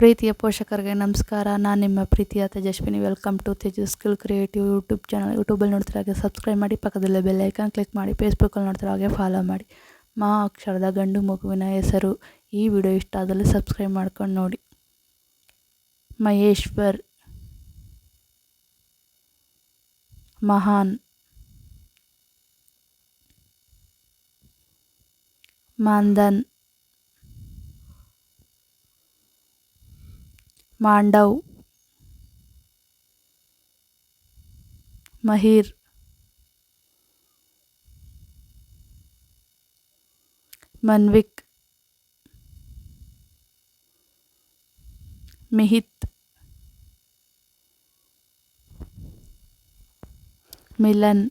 ಪ್ರೀತಿಯ ಪೋಷಕರಿಗೆ ನಮಸ್ಕಾರ ನಾನು ನಿಮ್ಮ ಪ್ರೀತಿಯ Tejaswini welcome to Tejas skill creative YouTube channel ಯೂಟ್ಯೂಬಲ್ಲಿ ನೋಡ್ತಿರೋ ಹಾಗೆ ಸಬ್ಸ್ಕ್ರೈಬ್ ಮಾಡಿ ಪಕ್ಕದಲ್ಲೇ ಬೆಲ್ಲೈಕನ್ ಕ್ಲಿಕ್ ಮಾಡಿ ಫೇಸ್ಬುಕ್ಕಲ್ಲಿ ನೋಡ್ತಿರೋ ಹಾಗೆ ಫಾಲೋ ಮಾಡಿ ಮಾ ಅಕ್ಷರದ ಗಂಡು ಮಗುವಿನ ಹೆಸರು ಈ ವಿಡಿಯೋ ಇಷ್ಟ ಆದಲ್ಲಿ ಸಬ್ಸ್ಕ್ರೈಬ್ ಮಾಡ್ಕೊಂಡು ನೋಡಿ ಮಹೇಶ್ವರ್ ಮಹಾನ್ ಮಾಂದನ್ मांडव महिर मनविक मिहित मिलन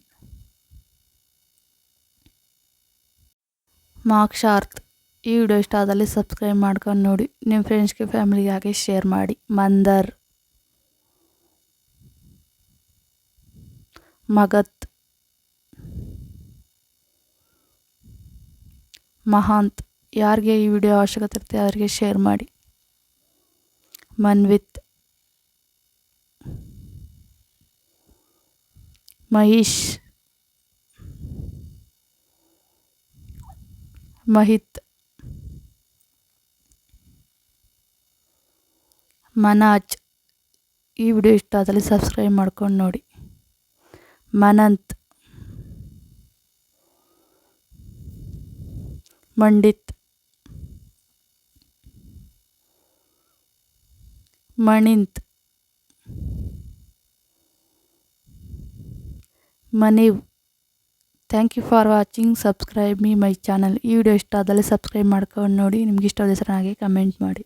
माक्षार्थ ಈ ವಿಡಿಯೋ ಇಷ್ಟ ಆದ್ರೆ ಸಬ್ಸ್ಕ್ರೈಬ್ ಮಾಡ್ಕೊಂಡು ನೋಡಿ ನಿಮ್ಮ ಫ್ರೆಂಡ್ಸ್ ಗೆ ಫ್ಯಾಮಿಲಿ ಗೆ ಆಗ್ಲೇ แชร์ ಮಾಡಿ ಮಂದರ್ ಮಗತ್ ಮಹಂತ್ ಯಾರ್ ಗೆ ಈ ವಿಡಿಯೋ ಅವಶ್ಯಕತೆ ಇರುತ್ತೆ ಅವರಿಗೆ แชร์ ಮಾಡಿ ಮನ್ವಿತ ಮಹಿಶ್ ಮಹಿತ್ ಮನಾಜ್ ಈ ವಿಡಿಯೋ ಇಷ್ಟ ಆದಲ್ಲಿ ಸಬ್ಸ್ಕ್ರೈಬ್ ಮಾಡ್ಕೊಂಡು ನೋಡಿ ಮನಂತ್ ಮಂಡಿತ್ ಮಣಿಂತ್ ಮನೀವ್ thank you for watching subscribe me my channel ಈ ವಿಡಿಯೋ ಇಷ್ಟ ಆದಲ್ಲಿ ಸಬ್ಸ್ಕ್ರೈಬ್ ಮಾಡ್ಕೊಂಡು ನೋಡಿ ನಿಮ್ಗೆ ಇಷ್ಟವಾದ ಹೆಸರು ಹಾಗೆ ಕಮೆಂಟ್ ಮಾಡಿ